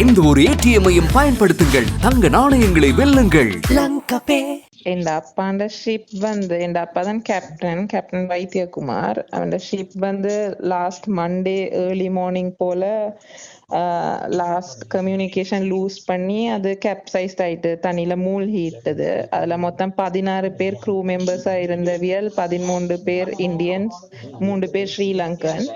எந்த ஒரு ஏடிஎம்மையும் பயன்படுத்துங்கள். தங்க நாணயங்களை வெல்லுங்கள். என் அப்பாண்ட ஷிப் வந்து என் அப்பா தான் கேப்டன் கேப்டன் வைத்தியகுமார். அவன் ஷிப் வந்து லாஸ்ட் மண்டே ஏர்லி மார்னிங் போல லாஸ்ட் கம்யூனிகேஷன் லூஸ் பண்ணி அது கேப்சைஸ்ட் ஆயிட்டு தண்ணியில மூழ்கிட்டது. அதுல மொத்தம் பதினாறு பேர் க்ரூ மெம்பர்ஸா இருந்தவியல் பதிமூன்று பேர் இந்தியன்ஸ் மூன்று பேர் ஸ்ரீலங்கன்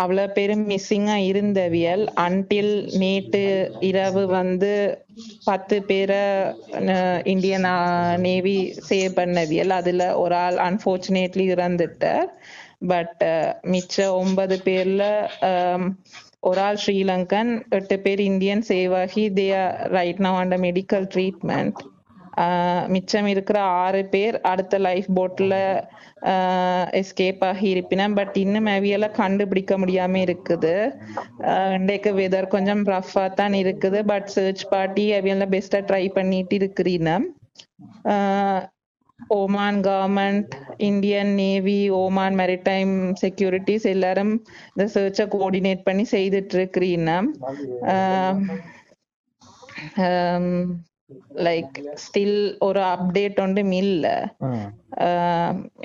அவ்வளவு பேரும் மிஸ்ஸிங்கா இருந்தவியல். அன்டில் நேற்று இரவு வந்து பத்து பேரை இந்தியன் நேவி சேவ் பண்ணவியல். அதுல ஒரு ஆள் அன்பார்ச்சுனேட்லி இறந்துட்டார். பட் மிச்ச ஒன்பது பேர்ல ஒரு ஆள் ஸ்ரீலங்கன் எட்டு பேர் இந்தியன் சேவ் ஆகி they right now and medical treatment மிச்சம் இருக்கிற ஆறு பேர் அடுத்த லைஃப் போட்ல எஸ்கேப் ஆகி இருப்பினேன். பட் இன்னும் அவியல கண்டுபிடிக்க முடியாம இருக்குது. இன்றைக்கு வெதர் கொஞ்சம் ரஃபா தான் இருக்குது. பட் சர்ச் பார்ட்டி அவியெல்லாம் பெஸ்டா ட்ரை பண்ணிட்டு இருக்கிறீங்க. Oman government Indian Navy Oman maritime securities எல்லாரும் இந்த சர்ச்சை கோஆர்டினேட் பண்ணி செய்துட்டு இருக்கிறீங்க. லைக் ஸ்டில் ஒரு அப்டேட் ஒன்றும் இல்ல.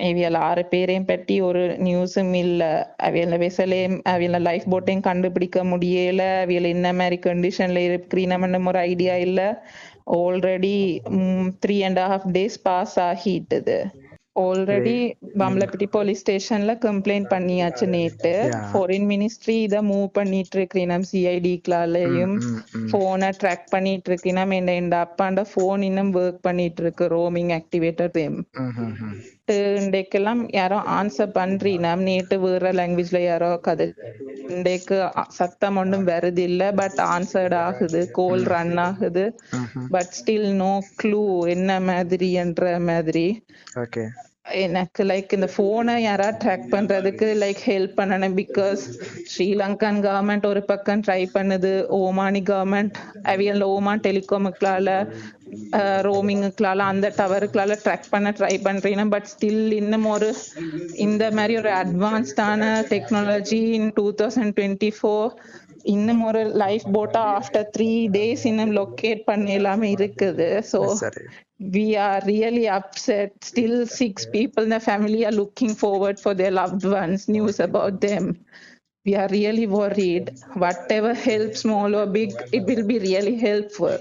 அவியல் ஆறு பேரையும் பற்றி ஒரு நியூஸும் இல்ல. அவியல வெசலையும் அவியல லைஃப் போட்டையும் கண்டுபிடிக்க முடியல. அவியல் என்ன மாதிரி கண்டிஷன்ல இருக்கிறீனம்னு ஒரு ஐடியா இல்ல. Already three and half days pass ஆகிட்டுது. Already Pamlappatti police ஸ்டேஷன்ல கம்ப்ளைண்ட் பண்ணியாச்சு நேத்து. ஃபாரின் மினிஸ்ட்ரி இத மூவ் பண்ணிட்டு இருக்கிறீனம் சிஐடிக்லாலையும் போனை ட்ராக் பண்ணிட்டு இருக்கிறீனம் இந்த இந்த அப்பாண்ட போன் இன்னும் ஒர்க் பண்ணிட்டு இருக்கு ரோமிங் ஆக்டிவேட்டர் இன்றைக்கெல்லாம் யாரோ ஆன்சர் பண்றீனம் நேத்து வேற லாங்குவேஜ்ல யாரோ கதை. இன்றைக்கு சத்தம் ஒன்றும் வருது இல்ல பட் ஆன்சர்ட் ஆகுது. கோல் ரன் ஆகுது. பட் ஸ்டில் நோ க்ளூ என்ன மாதிரின்ற மாதிரி. ஓகே எனக்கு லைக் இந்த போனை யாரா ட்ராக் பண்றதுக்கு லைக் ஹெல்ப் பண்ணணும். பிகாஸ் ஸ்ரீலங்கன் கவர்மெண்ட் ஒரு பக்கம் ட்ரை பண்ணுது. ஓமானி கவர்மெண்ட் அவியல் ஓமான் டெலிகாமுக்களால ரோமிங்குக்களால அந்த டவருக்களால ட்ராக் பண்ண ட்ரை பண்றீங்க பட் ஸ்டில் இன்னும் ஒரு இந்த மாதிரி ஒரு அட்வான்ஸ்டான technology in two thousand twenty four இன்னும் ஒரு லைஃப் போட்டா ஆஃப்டர் த்ரீ டேஸ் இன்னும் லொக்கேட் பண்ண எல்லாமே இருக்குது ஸோ சரி we are really upset. Still, six people in the family are looking forward for their loved ones, news about them. We are really worried. Whatever help, small or big, it will be really helpful.